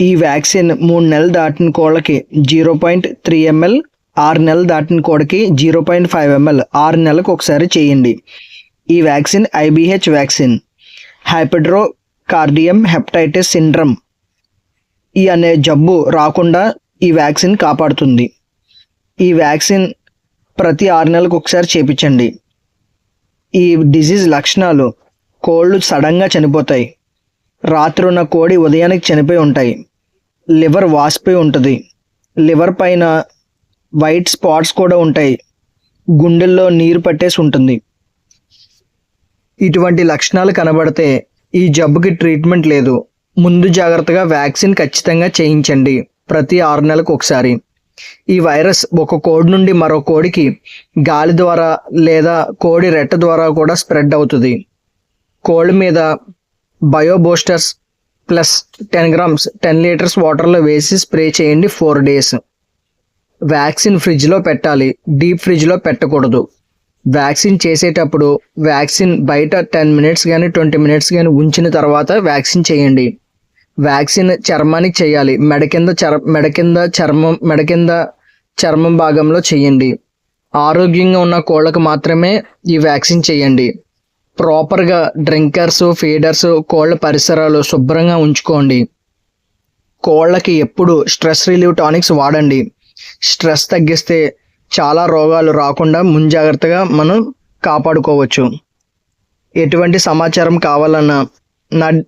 ఈ వ్యాక్సిన్ మూడు నెలలు దాటిన కోళ్ళకి జీరో పాయింట్ త్రీ ఎంఎల్ ఆరు నెలలు దాటిన కోడికి జీరో పాయింట్ ఫైవ్ ఎంఎల్ ఆరు నెలలకు ఒకసారి చేయండి. ఈ vaccine I B H vaccine. హైపెడ్రో కార్డియం hepatitis syndrome. ఈ అనే జబ్బు రాకుండా ఈ వ్యాక్సిన్ కాపాడుతుంది. ఈ వ్యాక్సిన్ ప్రతి ఆరు నెలలకు ఒకసారి చేపించండి. ఈ డిజీజ్ లక్షణాలు కోళ్ళు సడన్గా చనిపోతాయి. రాత్రి ఉన్న కోడి ఉదయానికి చనిపోయి ఉంటాయి. లివర్ వాసిపోయి ఉంటుంది. లివర్ పైన వైట్ స్పాట్స్ కూడా ఉంటాయి. గుండెల్లో నీరు పట్టేసి ఉంటుంది. ఇటువంటి లక్షణాలు కనబడితే ఈ జబ్బుకి ట్రీట్మెంట్ లేదు. ముందు జాగ్రత్తగా వ్యాక్సిన్ ఖచ్చితంగా చేయించండి. ప్రతి ఆరు నెలలకు ఒకసారి. ఈ వైరస్ ఒక కోడి నుండి మరో కోడికి గాలి ద్వారా లేదా కోడి రెట్ట ద్వారా కూడా స్ప్రెడ్ అవుతుంది. కోడి మీద bio boosters plus ten grams ten litres వాటర్లో వేసి స్ప్రే చేయండి ఫోర్ డేస్ వ్యాక్సిన్ ఫ్రిడ్జ్లో పెట్టాలి డీప్ ఫ్రిడ్జ్లో పెట్టకూడదు. వ్యాక్సిన్ చేసేటప్పుడు వ్యాక్సిన్ బయట టెన్ మినిట్స్ కానీ ట్వంటీ మినిట్స్ కానీ ఉంచిన తర్వాత వ్యాక్సిన్ చేయండి. వ్యాక్సిన్ చర్మానికి చేయాలి మెడ కింద చర్ మెడ కింద చర్మం మెడ కింద చర్మం భాగంలో చేయండి. ఆరోగ్యంగా ఉన్న కోళ్ళకు మాత్రమే ఈ వ్యాక్సిన్ చేయండి. ప్రాపర్గా డ్రింకర్స్ ఫీడర్స్ కోళ్ళ పరిసరాలు శుభ్రంగా ఉంచుకోండి. కోళ్ళకి ఎప్పుడు స్ట్రెస్ రిలీవ్ టానిక్స్ వాడండి. స్ట్రెస్ తగ్గిస్తే చాలా రోగాలు రాకుండా ముంజాగ్రత్తగా మనం కాపాడుకోవచ్చు. ఎటువంటి సమాచారం కావాలన్నా నా